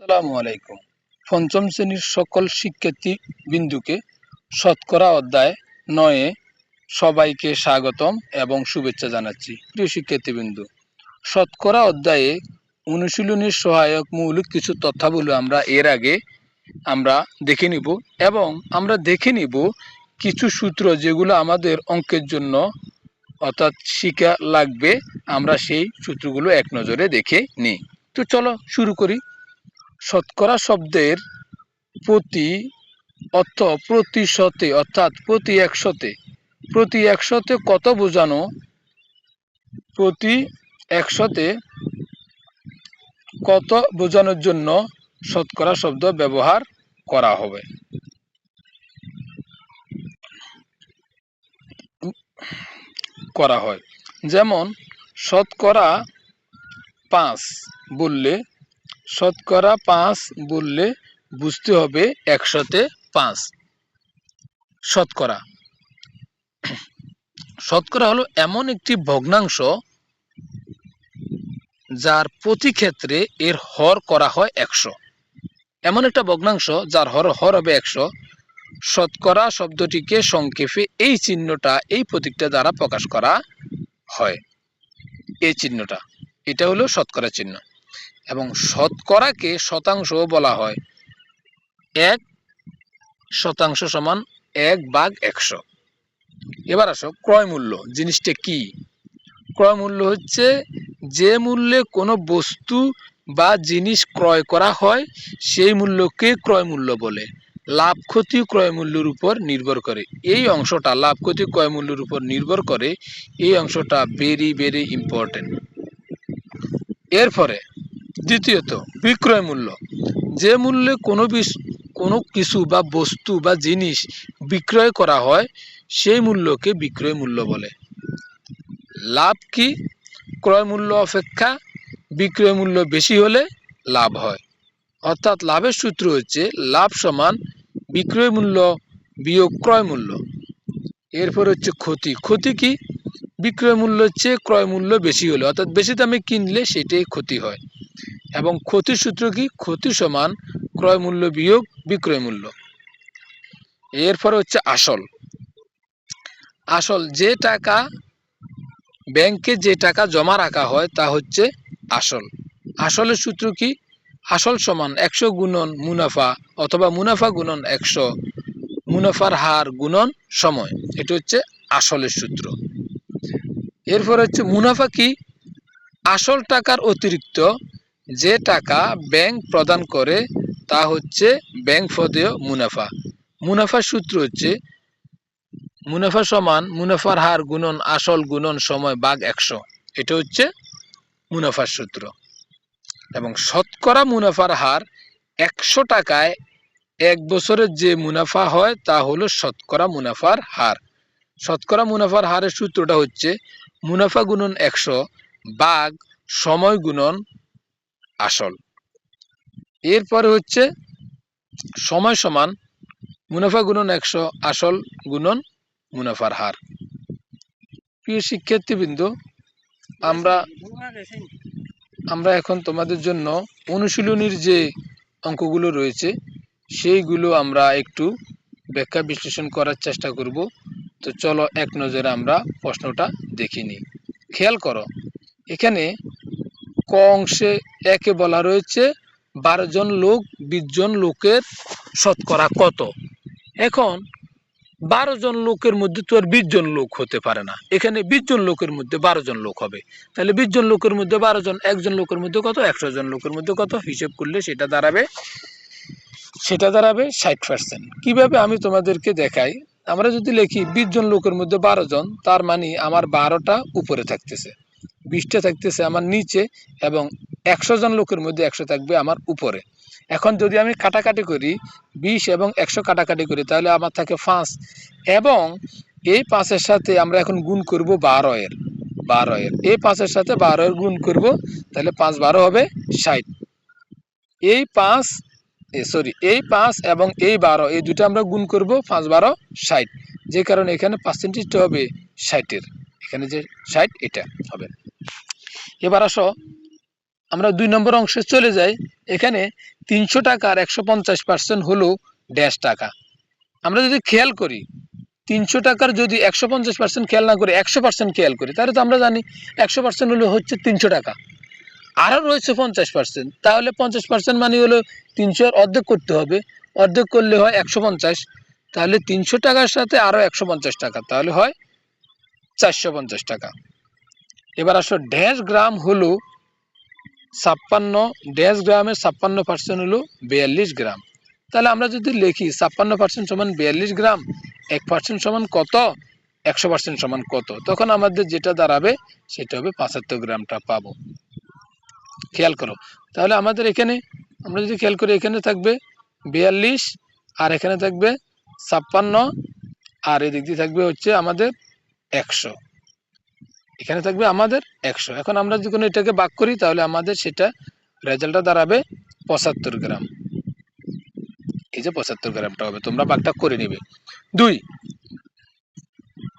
আসসালামু আলাইকুম। পঞ্চম শ্রেণির সকল শিক্ষার্থী বিন্দুকে শতকরা অধ্যায় নয়ে সবাইকে স্বাগতম এবং শুভেচ্ছা জানাচ্ছি। প্রিয় শিক্ষার্থী বিন্দু, শতকরা অধ্যায়ে অনুশীলনের সহায়ক মৌলিক কিছু তথ্যাবলী আমরা এর আগে আমরা দেখে নিব এবং আমরা দেখে নিব কিছু সূত্র যেগুলো আমাদের অঙ্কের জন্য অর্থাৎ শিখা লাগবে। আমরা সেই সূত্রগুলো এক নজরে দেখে নিই। তো চলো শুরু করি। শতকরা শব্দের প্রতি অর্থ প্রতি শতে অর্থাৎ প্রতি একশতে। প্রতি একশতে কত বোঝানো? প্রতি একশতে কত বোঝানোর জন্য শতকরা শব্দ ব্যবহার করা হবে? করা হয়। যেমন, শতকরা পাঁচ বললে শতকরা পাঁচ বললে বুঝতে হবে একশোতে পাঁচ। শতকরা। শতকরা হলো এমন একটি ভগ্নাংশ যার প্রতি ক্ষেত্রে এর হর করা হয় একশো। এমন একটা ভগ্নাংশ যার হর হর হবে একশো। শতকরা শব্দটিকে সংক্ষেপে এই চিহ্নটা, এই প্রতীকটা দ্বারা প্রকাশ করা হয়। এই চিহ্নটা। এটা হলো শতকরা চিহ্ন। এবং শতকরাকে শতাংশ বলা হয়। এক শতাংশ সমান এক বাঘ একশো। এবার আসো ক্রয় মূল্য, জিনিসটা কি? ক্রয় মূল্য হচ্ছে যে মূল্যে কোনো বস্তু বা জিনিস ক্রয় করা হয়, সেই মূল্যকে ক্রয় মূল্য বলে। লাভ ক্ষতি ক্রয় মূল্যের উপর নির্ভর করে। এই অংশটা, লাভ ক্ষতি ক্রয় মূল্যের উপর নির্ভর করে। এই অংশটা ভেরি ভেরি ইম্পর্টেন্ট এরপরে দ্বিতীয়ত, বিক্রয় মূল্য। যে মূল্যে কোনো কোনো কিছু বা বস্তু বা জিনিস বিক্রয় করা হয়, সেই মূল্যকে বিক্রয় মূল্য বলে। লাভ কি? ক্রয় মূল্য অপেক্ষা বিক্রয় মূল্য বেশি হলে লাভ হয়। অর্থাৎ লাভের সূত্র হচ্ছে লাভ সমান বিক্রয় মূল্য বিয়োগ ক্রয় মূল্য। এরপর হচ্ছে ক্ষতি। ক্ষতি কি? বিক্রয় মূল্য হচ্ছে ক্রয় মূল্য বেশি হলে, অর্থাৎ বেশি দামে কিনলে সেটাই ক্ষতি হয়। এবং ক্ষতির সূত্র কি? ক্ষতি সমান ক্রয় মূল্য বিয়োগ বিক্রয় মূল্য। এরপর হচ্ছে আসল। আসল যে টাকা ব্যাংকে যে টাকা জমা রাখা হয় তা হচ্ছে আসল। আসলের সূত্র কি? আসল সমান একশো গুণন মুনাফা অথবা মুনাফা গুণন একশো, মুনাফার হার গুণন সময়। এটা হচ্ছে আসলের সূত্র। এরপর হচ্ছে মুনাফা কি? আসল টাকার অতিরিক্ত যে টাকা ব্যাংক প্রদান করে, তা হচ্ছে ব্যাংক ফদেয় মুনাফা। মুনাফার সূত্র হচ্ছে, মুনাফা সমান মুনাফার হার গুণন আসল গুণন সময় বাঘ একশো। এটা হচ্ছে মুনাফার সূত্র। এবং শতকরা মুনাফার হার একশো টাকায় এক বছরের যে মুনাফা হয়, তা হলো শতকরা মুনাফার হার। শতকরা মুনাফার হারের সূত্রটা হচ্ছে, মুনাফা গুণন একশো, বাঘ সময় গুণন আসল। এরপরে হচ্ছে সময় সমান মুনাফা গুণন একশো, আসল গুণন মুনাফার হার। প্রিয় শিক্ষার্থীবৃন্দ, আমরা আমরা এখন তোমাদের জন্য অনুশীলনীর যে অঙ্কগুলো রয়েছে, সেইগুলো আমরা একটু ব্যাখ্যা বিশ্লেষণ করার চেষ্টা করব। তো চলো এক নজরে আমরা প্রশ্নটা দেখে নিই। খেয়াল করো, এখানে ক অংশে একে বলা রয়েছে বারো জন লোক, বিশ জন লোকের শতকরা কত? এখন বারো জন লোকের মধ্যে তো আর বিশ জন লোক হতে পারে না। এখানে বিশ জন লোকের মধ্যে বারো জন লোক হবে। তাহলে বিশ জন লোকের মধ্যে বারো জন একজন লোকের মধ্যে কত? একশো জন লোকের মধ্যে কত? হিসেব করলে সেটা দাঁড়াবে সেটা দাঁড়াবে ষাট পার্সেন্ট কীভাবে আমি তোমাদেরকে দেখাই? আমরা যদি লিখি, বিশ জন লোকের মধ্যে বারো জন, তার মানে আমার বারোটা উপরে থাকতেছে। বিশটা থাকতেছে আমার নিচে এবং একশো জন লোকের মধ্যে একশো থাকবে আমার উপরে। এখন যদি আমি কাটাকাটি করি, বিশ এবং একশো কাটাকাটি করি, তাহলে আমার থাকে পাঁচ। এবং এই পাঁচের সাথে আমরা এখন গুণ করব বারো এর বারো এর। এই পাঁচের সাথে বারো এর গুণ করব, তাহলে পাঁচ বারো হবে ষাট। এই পাঁচ সরি, এই পাঁচ এবং এই বারো, এই দুটো আমরা গুণ করব পাঁচ বারো ষাট। যে কারণে এখানে পার্সেন্টেজটা হবে ষাটের। এখানে যে ষাট, এটা হবে। এবার আসো, আমরা দুই নম্বর অংশে চলে যাই। এখানে তিনশো টাকার একশো পঞ্চাশ পার্সেন্ট হলো ড্যাশ টাকা। আমরা যদি খেয়াল করি, তিনশো টাকার যদি একশো পঞ্চাশ পার্সেন্ট খেয়াল না করে একশো পার্সেন্ট খেয়াল করি, তাহলে তো আমরা জানি একশো পার্সেন্ট হলো হচ্ছে তিনশো টাকা। আরও রয়েছে পঞ্চাশ পার্সেন্ট তাহলে পঞ্চাশ পার্সেন্ট মানে হলো তিনশোর অর্ধেক করতে হবে। অর্ধেক করলে হয় একশো পঞ্চাশ, তাহলে তিনশো টাকার সাথে আরও একশো পঞ্চাশ টাকা, তাহলে হয় চারশো পঞ্চাশ টাকা। এবার আসো ড্যাশ গ্রাম হলো ছাপ্পান্ন ড্যাশ গ্রামের ছাপ্পান্ন পার্সেন্ট হলো বিয়াল্লিশ গ্রাম তাহলে আমরা যদি লিখি ছাপ্পান্ন পার্সেন্ট সমান বিয়াল্লিশ গ্রাম এক পার্সেন্ট সমান কত? একশো পার্সেন্ট সমান কত? তখন আমাদের যেটা দাঁড়াবে, সেটা হবে পঁচাত্তর গ্রামটা পাবো। খেয়াল করো। তাহলে আমাদের এখানে, আমরা যদি খেয়াল করি, এখানে থাকবে বিয়াল্লিশ, আর এখানে থাকবে ছাপ্পান্ন, আর এদিক দিয়ে থাকবে হচ্ছে আমাদের একশো। এখানে থাকবে আমাদের একশো। এখন আমরা যখন এটাকে বাক করি, তাহলে আমাদের সেটা রেজাল্টটা দাঁড়াবে পঁচাত্তর গ্রাম। এই যে পঁচাত্তর গ্রামটা হবে, তোমরা বাঘটা করে নিবে। দুই,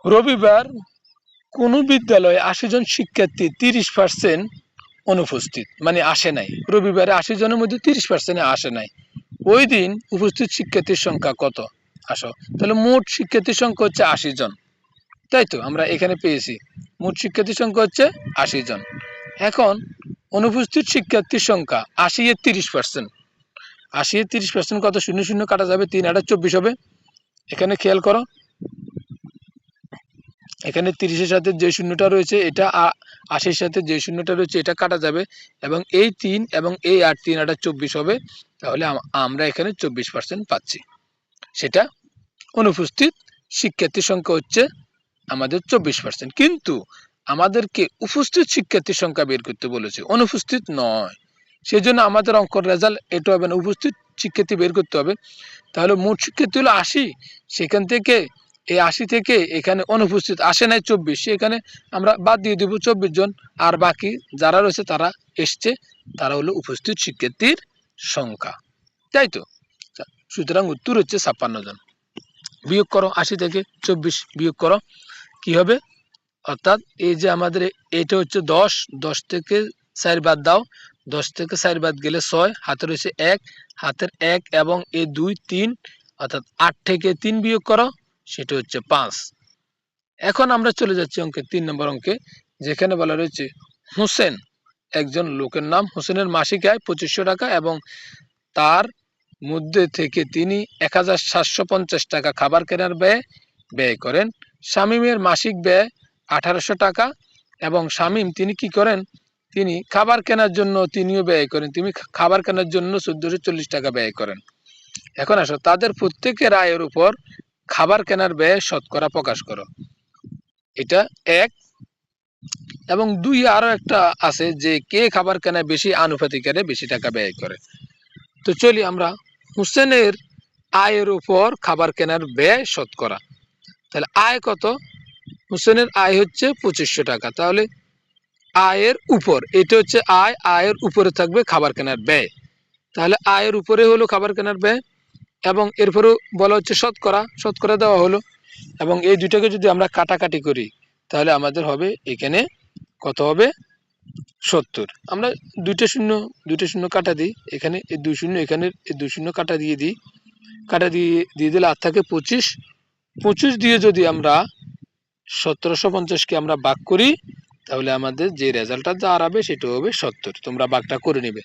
রবিবার কোনো বিদ্যালয়ে আশি জন শিক্ষার্থী তিরিশ পার্সেন্ট অনুপস্থিত মানে আসে নাই। রবিবারে আশি জনের মধ্যে তিরিশ পার্সেন্টে আসে নাই। ওই দিন উপস্থিত শিক্ষার্থীর সংখ্যা কত? আসো। তাহলে মোট শিক্ষার্থীর সংখ্যা হচ্ছে আশি জন। তাই তো? আমরা এখানে পেয়েছি। মোট শিক্ষার্থীর সংখ্যা হচ্ছে আশি জন। এখন অনুপস্থিত শিক্ষার্থীর সংখ্যা আশি এর তিরিশ পার্সেন্ট আশি এর তিরিশ পার্সেন্ট কত? শূন্য শূন্য কাটা যাবে, তিন আটা চব্বিশ হবে। এখানে খেয়াল করো। এখানে তিরিশের সাথে যে শূন্যটা রয়েছে, এটা আশির সাথে যে শূন্যটা রয়েছে, এটা কাটা যাবে এবং এই তিন এবং এই আট, তিন আটা চব্বিশ হবে। তাহলে আমরা এখানে চব্বিশ পার্সেন্ট পাচ্ছি। সেটা অনুপস্থিত শিক্ষার্থীর সংখ্যা হচ্ছে আমাদের চব্বিশ পার্সেন্ট কিন্তু আমাদেরকে উপস্থিত শিক্ষার্থীর সংখ্যা বের করতে বলেছে। অনুপস্থিত নয়। সেই জন্য আমাদের অঙ্কর রেজাল্ট এটা হবে না। উপস্থিত শিক্ষার্থী বের করতে হবে। তাহলে মোট শিক্ষার্থী হলো আশি। সেখান থেকে এই আশি থেকে এখানে অনুপস্থিত আসে নাই চব্বিশ। সেখানে আমরা বাদ দিয়ে দেবো চব্বিশ জন। আর বাকি যারা রয়েছে তারা এসছে। তারা হলো উপস্থিত শিক্ষার্থীর সংখ্যা। তাই তো? সুতরাং উত্তর হচ্ছে ছাপ্পান্ন জন। বিয়োগ করো আশি থেকে চব্বিশ বিয়োগ করো। কি হবে? অর্থাৎ এই যে আমাদের এটা হচ্ছে দশ দশ থেকে চার বাদ দাও। দশ থেকে চার বাদ গেলে ছয় হাতে রয়েছে এক, হাতের এক এবং এ দুই, তিন, অর্থাৎ আট থেকে তিন বিয়োগ করো, সেটা হচ্ছে পাঁচ। এখন আমরা চলে যাচ্ছি অঙ্কে তিন নম্বর অঙ্কে, যেখানে বলা রয়েছে, হোসেন, একজন লোকের নাম, হোসেনের মাসিক আয় পঁচিশশো টাকা এবং তার মধ্যে থেকে তিনি এক হাজার সাতশো পঞ্চাশ টাকা খাবার কেনার ব্যয় ব্যয় করেন। শামীমের মাসিক ব্যয় আঠারোশো টাকা এবং শামীম তিনি কি করেন? তিনি খাবার কেনার জন্য তিনিও ব্যয় করেন। তিনি খাবার কেনার জন্য চোদ্দশো চল্লিশ টাকা ব্যয় করেন। এখন আসো, তাদের প্রত্যেকের আয়ের উপর খাবার কেনার ব্যয় শতকরা প্রকাশ করো। এটা এক। এবং দুই, আরও একটা আছে যে কে খাবার কেনায় বেশি আনুপাতিক হারে বেশি টাকা ব্যয় করে। তো চলি আমরা। হুসেনের আয়ের উপর খাবার কেনার ব্যয় শতকরা। তাহলে আয় কত? হোসেনের আয় হচ্ছে পঁচিশশো টাকা। তাহলে আয়ের উপর, এটা হচ্ছে আয়, আয়ের উপরে থাকবে খাবার কেনার ব্যয়। তাহলে আয়ের উপরে হলো খাবার কেনার ব্যয় এবং এরপরেও বলা হচ্ছে শতকরা শতকরা দেওয়া হলো। এবং এই দুইটাকে যদি আমরা কাটাকাটি করি, তাহলে আমাদের হবে এখানে কত হবে? সত্তর। আমরা দুইটা শূন্য দুইটা শূন্য কাটা দিই, এখানে এই দুই শূন্য, এখানে এই দুই শূন্য কাটা দিয়ে দিই। কাটা দিয়ে দিয়ে দিলে আর থাকে পঁচিশ পঁচিশ দিয়ে যদি আমরা সতেরোশো পঞ্চাশকে আমরা বাক করি, তাহলে আমাদের যে রেজাল্টটা দাঁড়াবে সেটা হবে সত্তর। তোমরা বাকটা করে নেবে।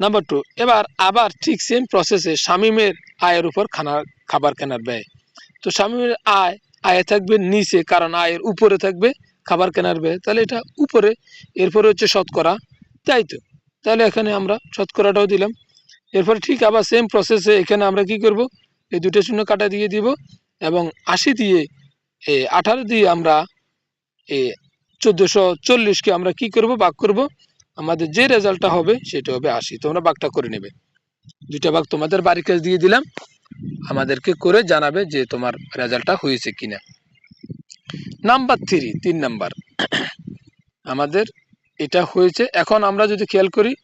নাম্বার টু এবার আবার ঠিক সেম প্রসেসে শামিমের আয়ের উপর খানা, খাবার কেনার ব্যয়। তো শামিমের আয় আয় থাকবে নিচে, কারণ আয়ের উপরে থাকবে খাবার কেনার ব্যয়। তাহলে এটা উপরে, এরপরে হচ্ছে শতকরা। তাই তো? তাহলে এখানে আমরা শতকরাটাও দিলাম। এরপরে ঠিক আবার সেম প্রসেসে এখানে আমরা কি করব? এই দুটো শূন্য কাটা দিয়ে দিব এবং আশি দিয়ে, এ, আঠারো দিয়ে আমরা, এ, চোদ্দোশো চল্লিশকে আমরা কি করব? বাক করব। আমাদের যে রেজাল্টটা হবে সেটা হবে আশি। তোমরা বাকটা করে নেবে। দুইটা বাক তোমাদের বাড়ির কাছে দিয়ে দিলাম। আমাদেরকে করে জানাবে যে তোমার রেজাল্টটা হয়েছে কিনা। নাম্বার থ্রি তিন নাম্বার আমাদের এটা হয়েছে। এখন আমরা যদি খেয়াল করি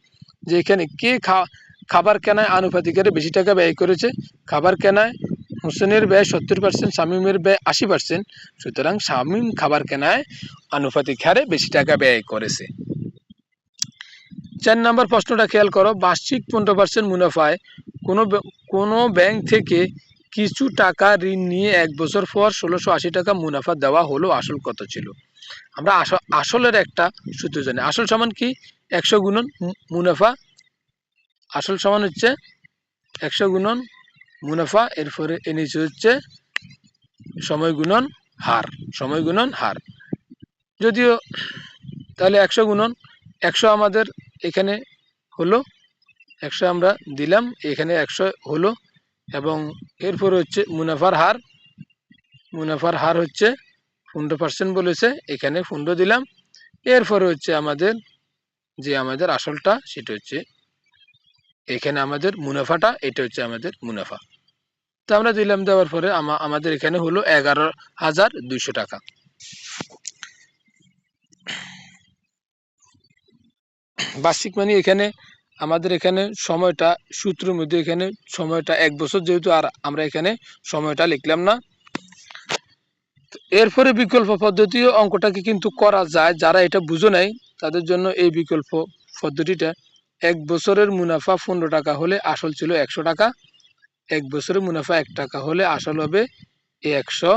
যে এখানে কে খা খাবার কেনায় আনুপাতিক হারে বেশি টাকা ব্যয় করেছে। খাবার কেনায় হোসেনের ব্যয় সত্তর পার্সেন্ট শামীমের ব্যয় আশি পার্সেন্ট সুতরাং শামীম খাবার কেনায় আনুপাতিক হারে বেশি টাকা ব্যয় করেছে। চার নম্বর প্রশ্নটা খেয়াল করো, বার্ষিক পনেরো পার্সেন্ট মুনাফায় কোনো কোনো ব্যাংক থেকে কিছু টাকা ঋণ নিয়ে এক বছর পর ষোলোশো আশি টাকা মুনাফা দেওয়া হলো, আসল কত ছিল? আমরা আসলের একটা সূত্র জানি। আসল সমান কি? একশো গুণন মুনাফা আসল সমান হচ্ছে একশো গুণন মুনাফা, এরপরে এ নিচে হচ্ছে সময় গুণন হার, সময় গুণন হার। যদিও তাহলে একশো গুণন, একশো আমাদের এখানে হলো, একশো আমরা দিলাম, এখানে একশো হলো, এবং এরপরে হচ্ছে মুনাফার হার। মুনাফার হার হচ্ছে পনেরো পার্সেন্ট বলেছে, এখানে পনেরো দিলাম। এরপরে হচ্ছে আমাদের, যে আমাদের আসলটা, সেটা হচ্ছে এখানে আমাদের মুনাফাটা, এটা হচ্ছে আমাদের মুনাফা। তো আমরা দিলাম দেওয়ার পরে আমাদের এখানে হলো এগারো হাজার দুইশো টাকা। বার্ষিক মানে এখানে, আমাদের এখানে সময়টা, সূত্রের মধ্যে এখানে সময়টা এক বছর যেহেতু, আর আমরা এখানে সময়টা লিখলাম না। এরপরে বিকল্প পদ্ধতিও অঙ্কটাকে কিন্তু করা যায়। যারা এটা বুঝো নাই, তাদের জন্য এই বিকল্প পদ্ধতিটা এক বছরের মুনাফা পনেরো টাকা হলে আসল ছিল একশো টাকা, এক বছরের মুনাফা এক টাকা হলে আসল হবে এ একশো,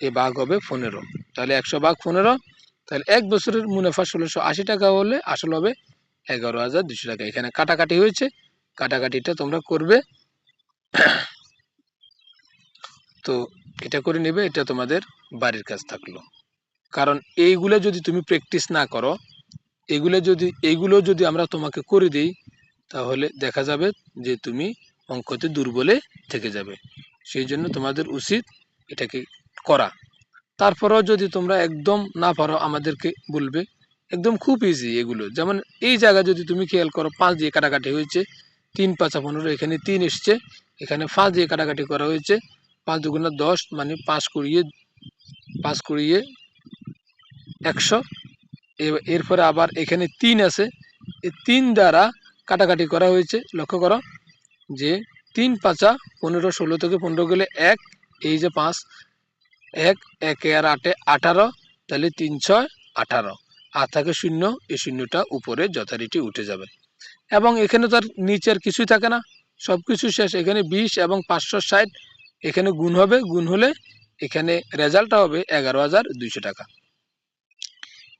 এ ভাগ হবে পনেরো। তাহলে একশো ভাগ পনেরো, তাহলে এক বছরের মুনাফা ষোলোশো আশি টাকা হলে আসল হবে এগারো হাজার দুশো টাকা। এখানে কাটাকাটি হয়েছে, কাটাকাটিটা তোমরা করবে। তো এটা করে নেবে, এটা তোমাদের বাড়ির কাজ থাকল। কারণ এইগুলো যদি তুমি প্র্যাকটিস না করো এগুলো যদি এগুলো যদি আমরা তোমাকে করে দিই, তাহলে দেখা যাবে যে তুমি অঙ্কতে দুর্বলে থেকে যাবে। সেই জন্য তোমাদের উচিত এটাকে করা। তারপরেও যদি তোমরা একদম না পারো, আমাদেরকে বলবে, একদম খুব ইজি এগুলো। যেমন এই জায়গায় যদি তুমি খেয়াল করো, পাঁচ দিয়ে কাটাকাটি হয়েছে, তিন পাঁচা পনেরো, এখানে তিন এসছে, এখানে পাঁচ দিয়ে কাটাকাটি করা হয়েছে, পাঁচ দুগুণা দশ মানে পাঁচ কুড়িয়ে পাঁচ কুড়িয়ে একশো এরপরে আবার এখানে তিন আছে। এই তিন দ্বারা কাটাকাটি করা হয়েছে। লক্ষ্য করো যে তিন পাঁচা পনেরো, ষোলো থেকে পনেরো গেলে এক, এই যে পাঁচ, এক, একে আর আটে আঠারো, তাহলে তিন, ছয়, আঠারো। আর থাকে শূন্য, এই শূন্যটা উপরে যথারীতি উঠে যাবে। এবং এখানে তো আর নিচে আর কিছুই থাকে না। সব কিছু শেষ। এখানে বিশ এবং পাঁচশো ষাট। এখানে গুণ হবে। গুণ হলে এখানে রেজাল্টটা হবে এগারো হাজার দুইশো টাকা।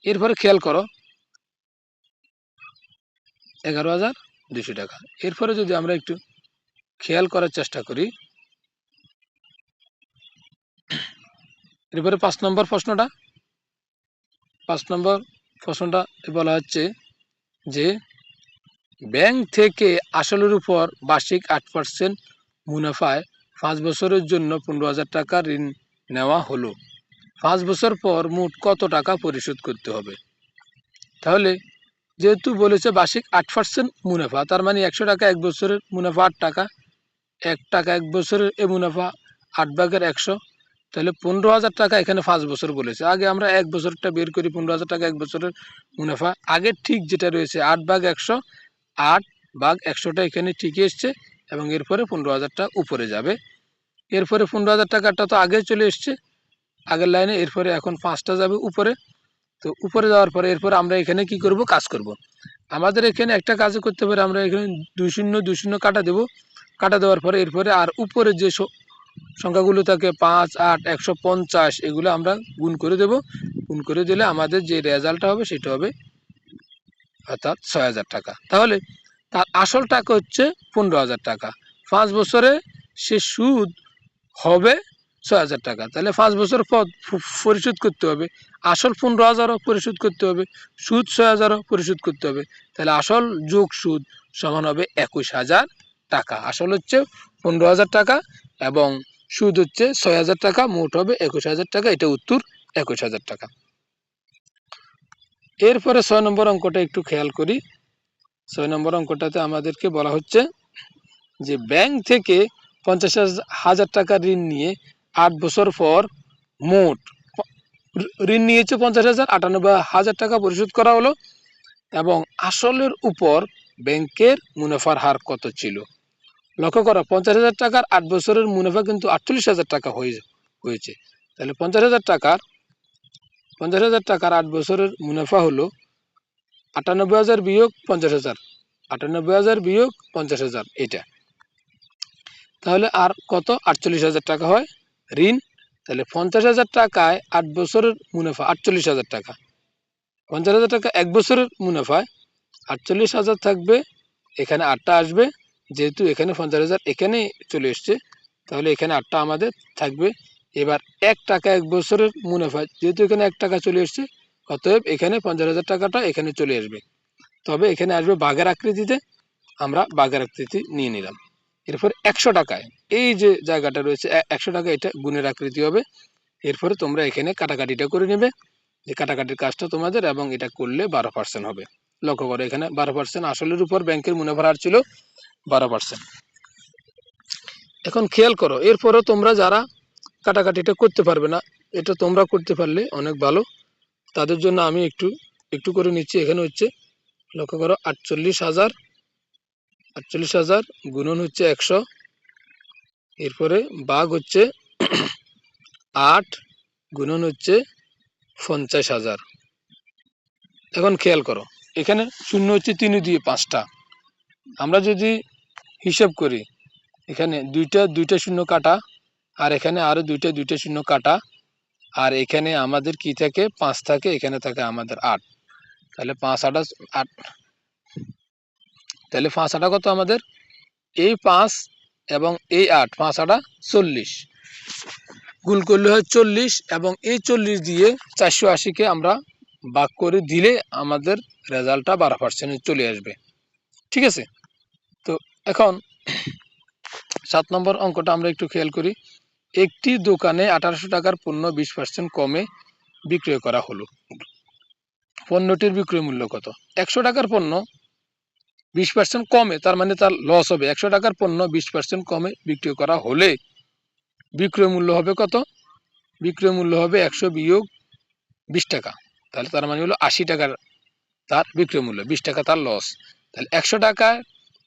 এরপরে খেয়াল করো, এগারো হাজার দুশো টাকা। এরপরে যদি আমরা একটু খেয়াল করার চেষ্টা করি, এরপরে পাঁচ নম্বর প্রশ্নটা, পাঁচ নম্বর প্রশ্নটা বলা হচ্ছে যে, ব্যাংক থেকে আসলের উপর বার্ষিক আট পার্সেন্ট মুনাফায় পাঁচ বছরের জন্য পনেরো হাজার টাকা ঋণ নেওয়া হলো। পাঁচ বছর পর মোট কত টাকা পরিশোধ করতে হবে? তাহলে যেহেতু বলেছে বার্ষিক আট পার্সেন্ট মুনাফা, তার মানে একশো টাকা এক বছরের মুনাফা আট টাকা, এক টাকা এক বছরের এ মুনাফা আট ভাগের একশো, তাহলে পনেরো হাজার টাকা এখানে পাঁচ বছর বলেছে। আগে আমরা এক বছরটা বের করি, পনেরো হাজার টাকা এক বছরের মুনাফা। আগে ঠিক যেটা রয়েছে, আট ভাগ একশো, আট ভাগ একশোটা এখানে ঠিকই এসছে এবং এরপরে পনেরো হাজারটা উপরে যাবে। এরপরে পনেরো হাজার টাকাটা তো আগে চলে এসছে। আগের লাইনে, এরপরে এখন পাঁচটা যাবে উপরে। তো উপরে যাওয়ার পরে এরপরে আমরা এখানে কি করব? কাজ করব। আমাদের এখানে একটা কাজ করতে পারে, আমরা এখানে দুই শূন্য দুই শূন্য কাটা দেবো। কাটা দেওয়ার পরে এরপরে আর উপরে যে সংখ্যাগুলো থাকে, পাঁচ, আট, একশো পঞ্চাশ, এগুলো আমরা গুণ করে দেব। গুণ করে দিলে আমাদের যে রেজাল্টটা হবে, সেটা হবে অর্থাৎ ছয় হাজার টাকা। তাহলে তার আসল টাকা হচ্ছে পনেরো হাজার টাকা। পাঁচ বছরে সে সুদ হবে ছয় হাজার টাকা। তাহলে পাঁচ বছর পর পরিশোধ করতে হবে। আসল পনেরো হাজারও পরিশোধ করতে হবে। সুদ ছয় হাজারও পরিশোধ করতে হবে। তাহলে আসল যোগ সুদ সমান হবে একুশ হাজার টাকা। আসল হচ্ছে পনেরো হাজার টাকা এবং সুদ হচ্ছে ছয় হাজার টাকা, মোট হবে একুশ হাজার টাকা। এটা উত্তর একুশ হাজার টাকা। এরপরে ছয় নম্বর অঙ্কটা একটু খেয়াল করি। ছয় নম্বর অঙ্কটাতে আমাদেরকে বলা হচ্ছে যে, ব্যাংক থেকে পঞ্চাশ হাজার টাকা ঋণ নিয়ে আট বছর পর মোট ঋণ নিয়েছে পঞ্চাশ হাজার, আটানব্বই হাজার টাকা পরিশোধ করা হলো এবং আসলের উপর ব্যাংকের মুনাফার হার কত ছিল? লক্ষ্য করো, পঞ্চাশ হাজার টাকার আট বছরের মুনাফা কিন্তু আটচল্লিশ হাজার টাকা হয়ে হয়েছে। তাহলে পঞ্চাশ হাজার টাকার, পঞ্চাশ হাজার টাকার আট বছরের মুনাফা হলো আটানব্বই হাজার বিয়োগ পঞ্চাশ হাজার, আটানব্বই হাজার বিয়োগ পঞ্চাশ হাজার, এটা। তাহলে আর কত? আটচল্লিশ হাজার টাকা হয়। ঋণ, তাহলে পঞ্চাশ হাজার টাকায় আট বছরের মুনাফা আটচল্লিশ হাজার টাকা। পঞ্চাশ হাজার টাকা এক বছরের মুনাফায় আটচল্লিশ হাজার থাকবে, এখানে আটটা আসবে। যেহেতু এখানে পঞ্চাশ হাজার এখানে চলে এসছে, তাহলে এখানে আটটা আমাদের থাকবে। এবার এক টাকা এক বছরের মুনাফা, যেহেতু এখানে এক টাকা চলে এসছে, অতএব এখানে পঞ্চাশ হাজার টাকাটা এখানে চলে আসবে। তবে এখানে আসবে বাঘের আকৃতিতে, আমরা বাঘের আকৃতি নিয়ে নিলাম। এরপর একশো টাকায়। এই যে জায়গাটা রয়েছে একশো টাকা এটা গুণের আকৃতি হবে। এরপরে তোমরা এখানে কাটাকাটিটা করে নেবে। যে কাটাকাটির কাজটা তোমাদের এবং এটা করলে বারো পার্সেন্ট হবে। লক্ষ্য করো এখানে বারো পার্সেন্ট আসলের উপর ব্যাংকের মুনাফা হার ছিল বারো পার্সেন্ট এখন খেয়াল করো, এরপরও তোমরা যারা কাটাকাটিটা করতে পারবে না, এটা তোমরা করতে পারলে অনেক ভালো। তাদের জন্য আমি একটু একটু করে নিচ্ছি। এখানে হচ্ছে, লক্ষ্য করো, আটচল্লিশ হাজার আটচল্লিশ হাজার গুণন হচ্ছে একশো। এরপরে বাঘ হচ্ছে আট, গুণন হচ্ছে পঞ্চাশ হাজার। এখন খেয়াল করো, এখানে শূন্য হচ্ছে তিন দিয়ে পাঁচটা। আমরা যদি হিসাব করি, এখানে দুইটা দুইটা শূন্য কাটা, আর এখানে আরও দুইটা দুইটা শূন্য কাটা, আর এখানে আমাদের কি থাকে? পাঁচ থাকে, এখানে থাকে আমাদের আট। তাহলে পাঁচ আটা আট তাহলে পাঁচ আটা কত আমাদের? এই পাঁচ এবং এই আট পাঁচ আটা চল্লিশ। গুণ করলে হয় চল্লিশ এবং এই চল্লিশ দিয়ে চারশো আশিকে আমরা ভাগ করে দিলে আমাদের রেজাল্টটা বারো পার্সেন্টে চলে আসবে। ঠিক আছে? তো এখন সাত নম্বর অঙ্কটা আমরা একটু খেয়াল করি। একটি দোকানে আঠারোশো টাকার পণ্য বিশ পার্সেন্ট কমে বিক্রয় করা হলো। পণ্যটির বিক্রয় মূল্য কত? একশো টাকার পণ্য বিশ পার্সেন্ট কমে, তার মানে তার লস হবে। একশো টাকার পণ্য বিশ পার্সেন্ট কমে বিক্রয় করা হলে বিক্রয় মূল্য হবে কত? বিক্রয় মূল্য হবে একশো বিয়োগ বিশ টাকা। তাহলে তার মানে হলো আশি টাকার তার বিক্রয় মূল্য, বিশ টাকা তার লস তাহলে একশো টাকায়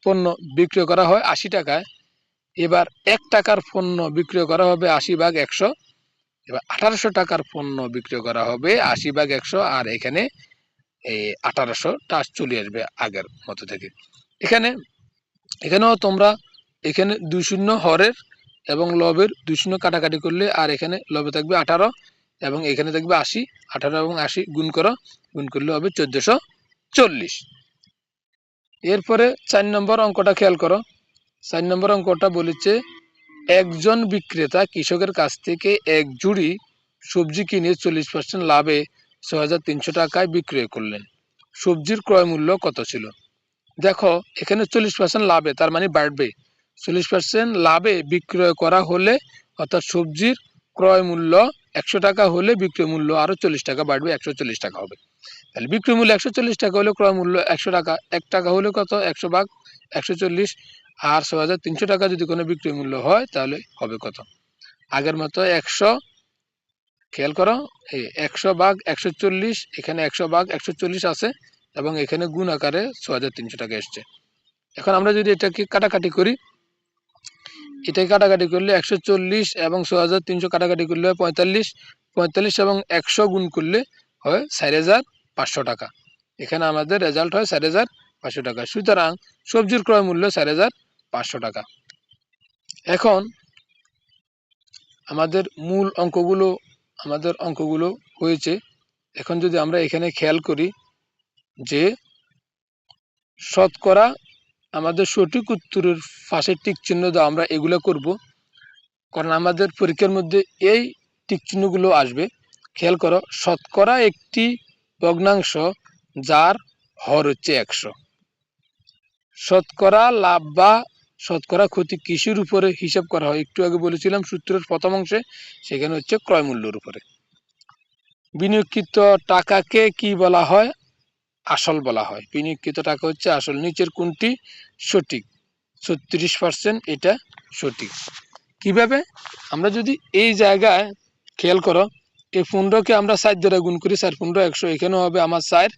পণ্য বিক্রয় করা হয় আশি টাকায়, এবার এক টাকার পণ্য বিক্রয় করা হবে আশি ভাগ একশো, এবার আঠারোশো টাকার পণ্য বিক্রয় করা হবে আশি ভাগ একশো, আর এখানে এই আঠারোশো টা চলে আসবে আগের মতো থেকে। এখানে, এখানেও তোমরা, এখানে দুই শূন্য হরের এবং লবের দুই শূন্য কাটাকাটি করলে আর এখানে লবে থাকবে আঠারো এবং এখানে থাকবে আশি, আঠারো এবং আশি গুণ করো, গুণ করলে হবে চোদ্দশো চল্লিশ। এরপরে চার নম্বর অঙ্কটা খেয়াল করো। চার নম্বর অঙ্কটা বলেছে, একজন বিক্রেতা কৃষকের কাছ থেকে এক জুড়ি সবজি কিনে চল্লিশ পার্সেন্ট লাভে ছ হাজার তিনশো টাকায় বিক্রয় করলেন। সবজির ক্রয় মূল্য কত ছিল? দেখো, এখানে চল্লিশ পার্সেন্ট লাভে, তার মানে বাড়বে। চল্লিশ পার্সেন্ট লাভে বিক্রয় করা হলে, অর্থাৎ সবজির ক্রয় মূল্য একশো টাকা হলে বিক্রয় মূল্য আরও চল্লিশ টাকা বাড়বে, একশো চল্লিশ টাকা হবে। তাহলে বিক্রয় মূল্য একশো চল্লিশ টাকা হলে ক্রয় মূল্য একশো টাকা, এক টাকা হলে কত? একশো ভাগ, একশো চল্লিশ। আর ছ হাজার তিনশো টাকা যদি কোনো বিক্রয় মূল্য হয়, তাহলে হবে কত? আগের মতো একশো খেয়াল করো, এই একশো ভাগ একশো চল্লিশ, এখানে একশো ভাগ একশো চল্লিশ আছে এবং এখানে গুণ আকারে ছ হাজার তিনশো টাকা এসছে। এখন আমরা যদি এটাকে কাটাকাটি করি, এটাকে কাটাকাটি করলে একশো চল্লিশ এবং ছ হাজার তিনশো কাটাকাটি করলে হয় পঁয়তাল্লিশ পঁয়তাল্লিশ এবং একশো গুণ করলে হয় চার হাজার পাঁচশো টাকা। এখানে আমাদের রেজাল্ট হয় চার হাজার পাঁচশো টাকা। সুতরাং সবজির ক্রয় মূল্য চার হাজার পাঁচশো টাকা। এখন আমাদের মূল অঙ্কগুলো আমাদের অঙ্কগুলো হয়েছে। এখন যদি আমরা এখানে খেয়াল করি যে শতকরা আমাদের সঠিক উত্তরের পাশে টিক চিহ্ন দেওয়া আমরা এগুলো করব, কারণ আমাদের পরীক্ষার মধ্যে এই টিক চিহ্নগুলো আসবে। খেয়াল করো, শতকরা একটি ভগ্নাংশ যার হর হচ্ছে একশো। শতকরা লাভ বা শতকরা ক্ষতি কৃষির উপরে হিসাব করা হয়। একটু আগে বলেছিলাম, সূত্রের প্রথম অংশে, সেখানে হচ্ছে ক্রয় মূল্যের উপরে। বিনিয়োগকৃত টাকাকে কি বলা হয়? আসল বলা হয়। বিনিয়োগকৃত টাকা হচ্ছে আসল, নিচের কোনটি? সঠিক। ছত্রিশ পার্সেন্ট এটা সঠিক। কীভাবে? আমরা যদি এই জায়গায় খেয়াল করো, এই পনেরোকে আমরা সাত দ্বারা গুণ করি স্যার পনেরো একশো এখানেও হবে আমার চার।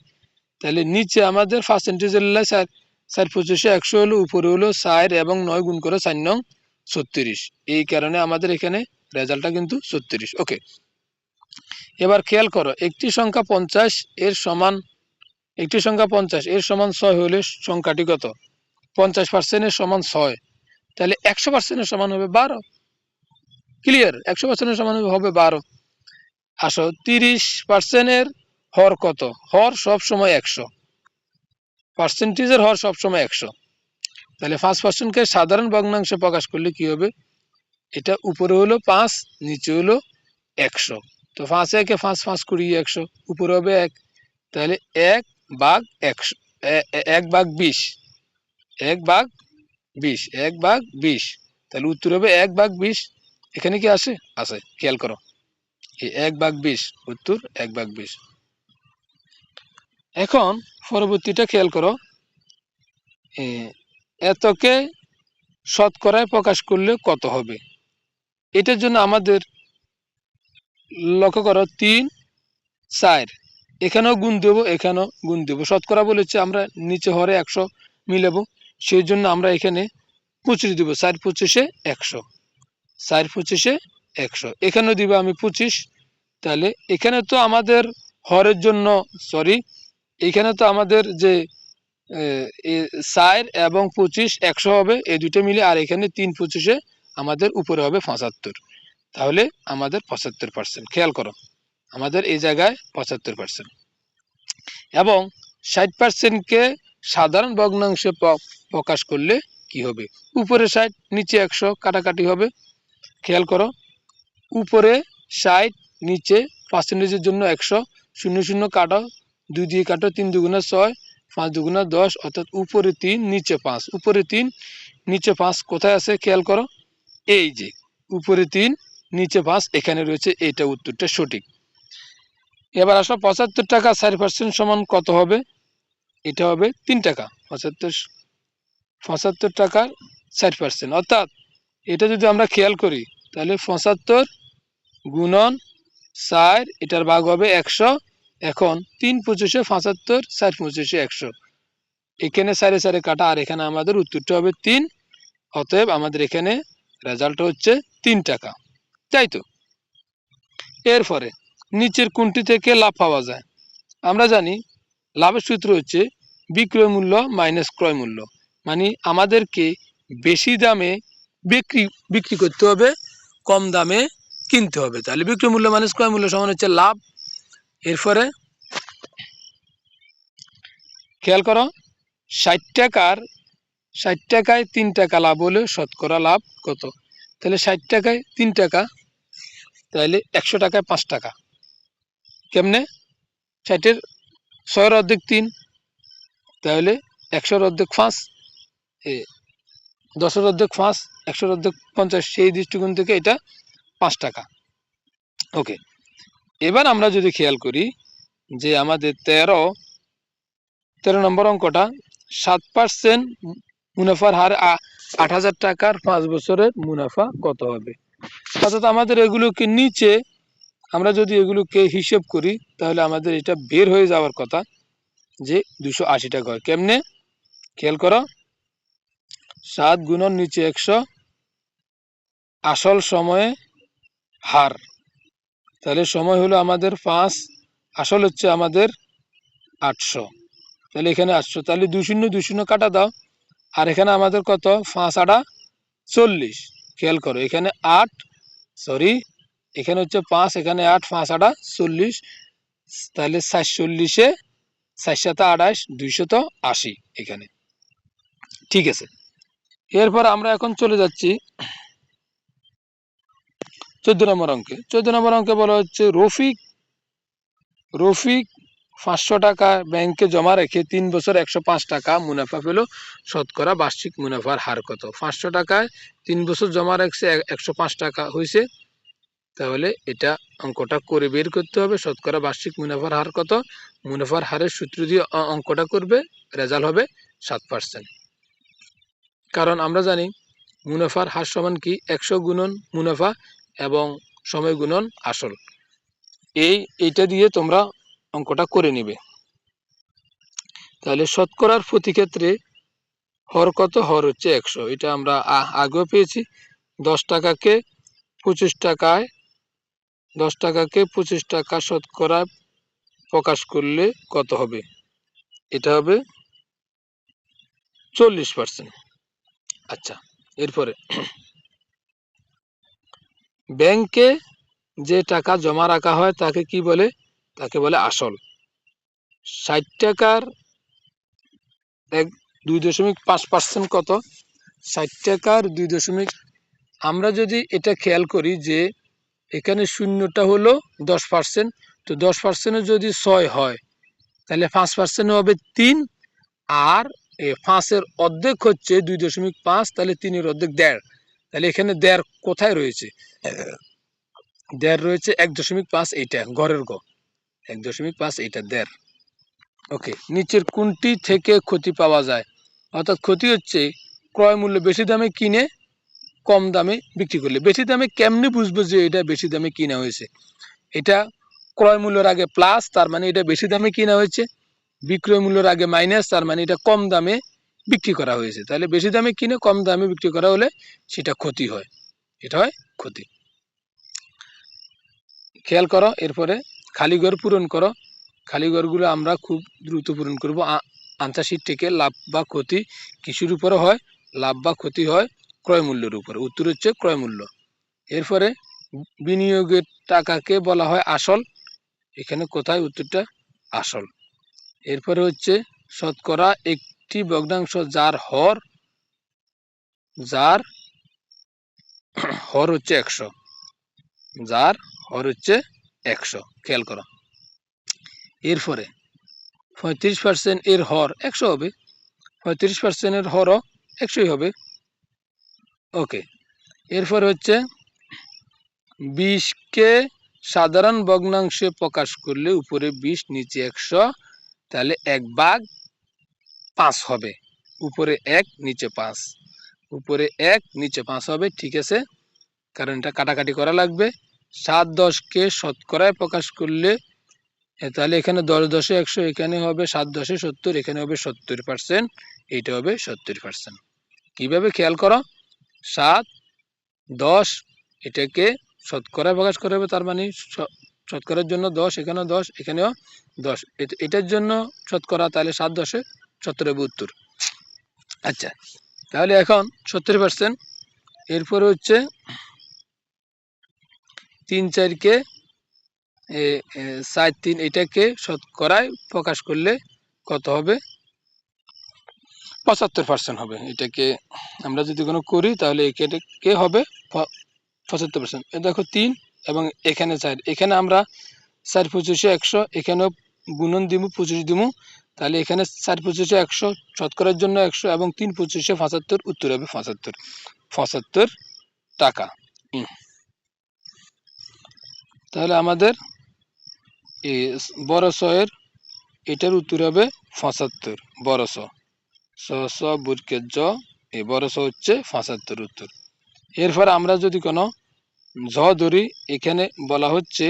তাহলে নিচে আমাদের পার্সেন্টেজের চার। চার পঁচিশে একশো হলো, উপরে হলো চার এবং নয় গুণ করে চার নং ছত্রিশ। এই কারণে আমাদের এখানে রেজাল্টটা কিন্তু ছত্রিশ। ওকে। এবার খেয়াল করো, একটি সংখ্যা পঞ্চাশ, এর সমান, একটি সংখ্যা পঞ্চাশ, এর সমান ছয় হলে সংখ্যাটি কত? পঞ্চাশ পার্সেন্টের সমান ছয়। তাহলে একশো পার্সেন্টের সমান হবে বারো। ক্লিয়ার একশো পার্সেন্টের সমান হবে- বারো। আসো, তিরিশ পার্সেন্টের হর কত? হর সব সময় একশো। পার্সেন্টেজের হর সবসময় একশো। তাহলে পাঁচ পার্সেন্টকে সাধারণ ভগ্নাংশে প্রকাশ করলে কি হবে? এটা উপরে হলো পাঁচ, নিচে হলো একশো। তো পাঁচ একে পাঁচ পাঁচ কুড়ি একশো। উপরে হবে এক। তাহলে এক বাঘ একশো। এক বাঘ বিশ। এক বাঘ বিশ, এক বাঘ বিশ। তাহলে উত্তর হবে এক বাঘ বিশ। এখানে কি আসে? আছে খেয়াল করো। এক বাঘ বিশ, উত্তর এক বাঘ বিশ। এখন পরবর্তীটা খেয়াল করো। এতকে শতকরায় প্রকাশ করলে কত হবে? এটার জন্য আমাদের লক্ষ্য করো, তিন, চার। এখানেও গুণ দেব, এখানেও গুণ দেব। শতকরা বলেছে আমরা নিচে হরে একশো মিলাবো। সেই জন্য আমরা এখানে পঁচিশ দিব। চার পঁচিশে একশো। চার পঁচিশে একশো। এখানেও দিব আমি পঁচিশ। তাহলে এখানে তো আমাদের হরের জন্য সরি এখানে তো আমাদের যে চার এবং পঁচিশ একশো হবে, এই দুটো মিলে, আর এখানে তিন পঁচিশে আমাদের উপরে হবে পঁচাত্তর। তাহলে আমাদের পঁচাত্তর পার্সেন্ট খেয়াল করো, আমাদের এই জায়গায় পঁচাত্তর পার্সেন্ট এবং ষাট পার্সেন্টকে সাধারণ ভগ্নাংশে প্রকাশ করলে কি হবে? উপরে ষাট, নিচে একশো কাটাকাটি হবে। খেয়াল করো, উপরে ষাট, নিচে পার্সেন্টেজের জন্য একশো, শূন্য শূন্য কাটো দুই দিয়ে কাটো, তিন দুগুণা ছয়, পাঁচ দুগুণা দশ, অর্থাৎ উপরে তিন, নিচে পাঁচ। উপরে তিন, নিচে পাঁচ কোথায় আছে খেয়াল করো? এই যে, উপরে তিন, নিচে পাঁচ, এখানে রয়েছে এইটা উত্তরটা সঠিক। এবার আসো, পঁচাত্তর টাকা চার পার্সেন্ট সমান কত হবে? এটা হবে তিন টাকা। পঁচাত্তর পঁচাত্তর টাকার চার পার্সেন্ট অর্থাৎ এটা যদি আমরা খেয়াল করি, তাহলে পঁচাত্তর গুণন চার, এটার ভাগ হবে একশো এখন তিন পঁচিশে পঁচাত্তর, চার পঁচিশে একশো। এখানে সাড়ে সাড়ে কাটা, আর এখানে আমাদের উত্তরটা হবে তিন, অতএব আমাদের এখানে রেজাল্ট হচ্ছে তিন টাকা। তাই তো? এরপরে, নিচের কোনটি থেকে লাভ পাওয়া যায়? আমরা জানি, লাভের সূত্র হচ্ছে বিক্রয় মূল্য মাইনাস ক্রয় মূল্য। মানে আমাদেরকে বেশি দামে বিক্রি বিক্রি করতে হবে, কম দামে কিনতে হবে। তাহলে বিক্রয় মূল্য মাইনাস ক্রয় মূল্য সমান হচ্ছে লাভ এরপরে খেয়াল করো, ষাট টাকার, ষাট টাকায় তিন টাকা লাভ হলে শতকরা লাভ কত? তাহলে ষাট টাকায় তিন টাকা, তাহলে একশো টাকায় পাঁচ টাকা। কেমনে? ষাটের ছয়ের অর্ধেক তিন, তাহলে একশোর অর্ধেক পাঁচ, এ, দশের অর্ধেক পাঁচ, একশোর অর্ধেক পঞ্চাশ, সেই দৃষ্টিকোণ থেকে এটা পাঁচ টাকা। ওকে এবার আমরা যদি খেয়াল করি যে আমাদের তেরো তেরো নম্বর অঙ্কটা সাত পার্সেন্ট মুনাফার হার আট হাজার টাকার পাঁচ বছরের মুনাফা কত হবে? অর্থাৎ আমাদের এগুলোকে নিচে আমরা যদি এগুলোকে হিসেব করি, তাহলে আমাদের এটা বের হয়ে যাওয়ার কথা যে দুশো আশি টাকা হয়। কেমনে? খেয়াল করো। সাত গুণর নিচে একশো, আসল সময়ে হার। তাহলে সময় হলো আমাদের পাঁচ, আসল হচ্ছে আমাদের আটশো। তাহলে এখানে আটশো, তাহলে দুই শূন্য দুই শূন্য কাটা দাও। আর এখানে আমাদের কত? পাঁচ, আটা চল্লিশ। খেয়াল করো, এখানে আট সরি এখানে হচ্ছে পাঁচ, এখানে আট, পাঁচ, আটা চল্লিশ। তাহলে সাতচল্লিশে চারশত আঠাশ, দুইশত আশি এখানে। ঠিক আছে। এরপর আমরা এখন চলে যাচ্ছি। চোদ্দ নম্বর অঙ্কে। চোদ্দ নম্বর অঙ্কে বলা হচ্ছে, রফিক রফিক পাঁচশো টাকা ব্যাংকে জমা রেখে তিন বছর একশো পাঁচ টাকা মুনাফা পেল। শতকরা বার্ষিক মুনাফার হার কত? পাঁচশো টাকায় তিন বছর জমা রাখছে একশো পাঁচ টাকা হয়েছে। তাহলে এটা অঙ্কটা করে বের করতে হবে। শতকরা বার্ষিক মুনাফার হার কত? মুনাফার হারের সূত্র দিয়ে অঙ্কটা করবে, রেজাল্ট হবে সাত পার্সেন্ট। কারণ আমরা জানি, মুনাফার হার সমান কি? একশো গুণন মুনাফা এবং সময় গুণন আসল। এই, এইটা দিয়ে তোমরা অঙ্কটা করে নিবে। তাহলে শতকরার প্রতি ক্ষেত্রে হর কত? হর হচ্ছে একশো। এটা আমরা আগেও পেয়েছি। দশ টাকাকে পঁচিশ টাকায়, দশ টাকাকে পঁচিশ টাকা শতকরা প্রকাশ করলে কত হবে? এটা হবে চল্লিশ পার্সেন্ট আচ্ছা এরপরে ব্যাংকে যে টাকা জমা রাখা হয় তাকে কি বলে? তাকে বলে আসল। ষাট টাকার এক দুই দশমিক পাঁচ পার্সেন্ট কত? ষাট টাকার দুই দশমিক, আমরা যদি এটা খেয়াল করি যে এখানে শূন্যটা হলো দশ পার্সেন্ট তো দশ পার্সেন্টে যদি ছয় হয়, তাহলে পাঁচ পার্সেন্ট হবে তিন, আর এ পাঁচের অর্ধেক হচ্ছে দুই দশমিক পাঁচ, তাহলে তিনের অর্ধেক দেড়। তাহলে এখানে দেয়ার কোথায় রয়েছে? দেড় রয়েছে এক দশমিক পাঁচ এইটা, গড়ের গ। এক দশমিক পাঁচ এইটা দেড় ওকে, নিচের কোনটি থেকে ক্ষতি পাওয়া যায়? অর্থাৎ ক্ষতি হচ্ছে ক্রয় মূল্য বেশি দামে কিনে কম দামে বিক্রি করলে। বেশি দামে কেমনি বুঝব যে এটা বেশি দামে কিনা হয়েছে? এটা ক্রয় মূল্যের আগে প্লাস তার মানে এটা বেশি দামে কিনা হয়েছে। বিক্রয় মূল্যের আগে মাইনাস তার মানে এটা কম দামে বিক্রি করা হয়েছে। তাহলে বেশি দামে কিনে কম দামে বিক্রি করা হলে সেটা ক্ষতি হয়। এটা হয় ক্ষতি। খেয়াল করো, এরপরে খালি ঘর পূরণ করো। খালি ঘরগুলো আমরা খুব দ্রুত পূরণ করব। আন্তাশির থেকে লাভ বা ক্ষতি কিছুর উপরে হয়, লাভ বা ক্ষতি হয় ক্রয় মূল্যের উপরে। উত্তর হচ্ছে ক্রয় মূল্য। এরপরে বিনিয়োগের টাকাকে বলা হয় আসল। এখানে কোথায় উত্তরটা? আসল। এরপরে হচ্ছে শতকরা একটি ভগ্নাংশ যার হর যার হর হচ্ছে একশো। যার হর হচ্ছে একশো। খেয়াল করো। এরপরে পঁয়ত্রিশ পার্সেন্ট এর হর একশো হবে। পঁয়ত্রিশ পার্সেন্টের হরও একশোই হবে। ওকে। এরপর হচ্ছে বিশকে সাধারণ ভগ্নাংশে প্রকাশ করলে উপরে বিশ, নিচে একশো, তাহলে এক ভাগ পাঁচ হবে। উপরে এক, নিচে পাঁচ। উপরে এক, নিচে পাঁচ হবে, ঠিক আছে? কারণ এটা কাটাকাটি করা লাগবে। সাত দশকে শতকরায় প্রকাশ করলে তাহলে এখানে দশ দশে একশো এখানে হবে, সাত দশে সত্তর, এখানে হবে সত্তর পার্সেন্ট এইটা হবে সত্তর পার্সেন্ট কীভাবে খেয়াল করো? সাত দশ এটাকে শতকরায় প্রকাশ করা হবে, তার মানে শতকরার জন্য দশ, এখানেও দশ এখানেও দশ। এট- এটার জন্য শতকরা তাহলে সাত দশে সত্তর হবে উত্তর আচ্ছা তাহলে এখন সত্তর পার্সেন্ট এরপরে হচ্ছে তিন চারকে চার তিন এটাকে শতকরায় প্রকাশ করলে কত হবে? পঁচাত্তর পার্সেন্ট হবে। এটাকে আমরা যদি কোনো করি, তাহলে এটাকে হবে পঁচাত্তর পার্সেন্ট দেখো তিন এবং এখানে চার। এখানে আমরা চার পঁচিশে একশো, এখানেও গুণন দিমু, পঁচিশ দিমু তাহলে এখানে চার পঁচিশে একশো, শতকরার জন্য একশো এবং তিন পঁচিশে পঁচাত্তর, উত্তর হবে পঁচাত্তর। পঁচাত্তর টাকা। তাহলে আমাদের বড় শয়ের এটার উত্তর হবে পঁচাত্তর। বড় শ স জ এই বড় হচ্ছে পঁচাত্তর উত্তর। এরপর আমরা যদি কোনো ঝ ধরি, এখানে বলা হচ্ছে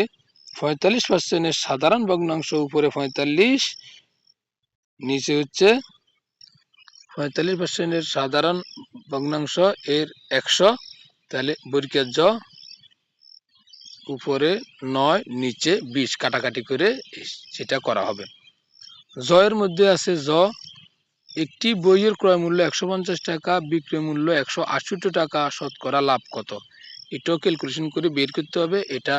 পঁয়তাল্লিশ পার্সেন্টের সাধারণ ভগ্নাংশ উপরে পঁয়তাল্লিশ নিচে হচ্ছে পঁয়তাল্লিশ পার্সেন্টের সাধারণ ভগ্নাংশ, এর একশো। তাহলে বর্গের জ, উপরে নয়, নিচে বিশ কাটাকাটি করে সেটা করা হবে। জয়ের মধ্যে আছে জ, একটি বইয়ের ক্রয় মূল্য একশো পঞ্চাশ টাকা, বিক্রয় মূল্য একশো আটষট্টি টাকা, শতকরা লাভ কত? এটাও ক্যালকুলেশন করে বের করতে হবে, এটা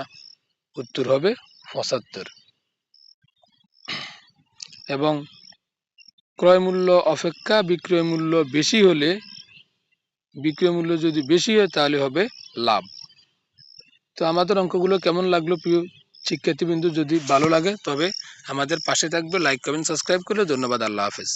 উত্তর হবে পঁচাত্তর। এবং ক্রয় মূল্য অপেক্ষা বিক্রয় মূল্য বেশি হলে বিক্রয় মূল্য যদি বেশি হয় তাহলে হবে লাভ। তো আমাদের অঙ্কগুলো কেমন লাগল প্রিয় শিক্ষার্থীবৃন্দু? যদি ভালো লাগে তবে আমাদের পাশে থাকবে লাইক কমেন্ট সাবস্ক্রাইব করলে ধন্যবাদ, আল্লাহ হাফেজ।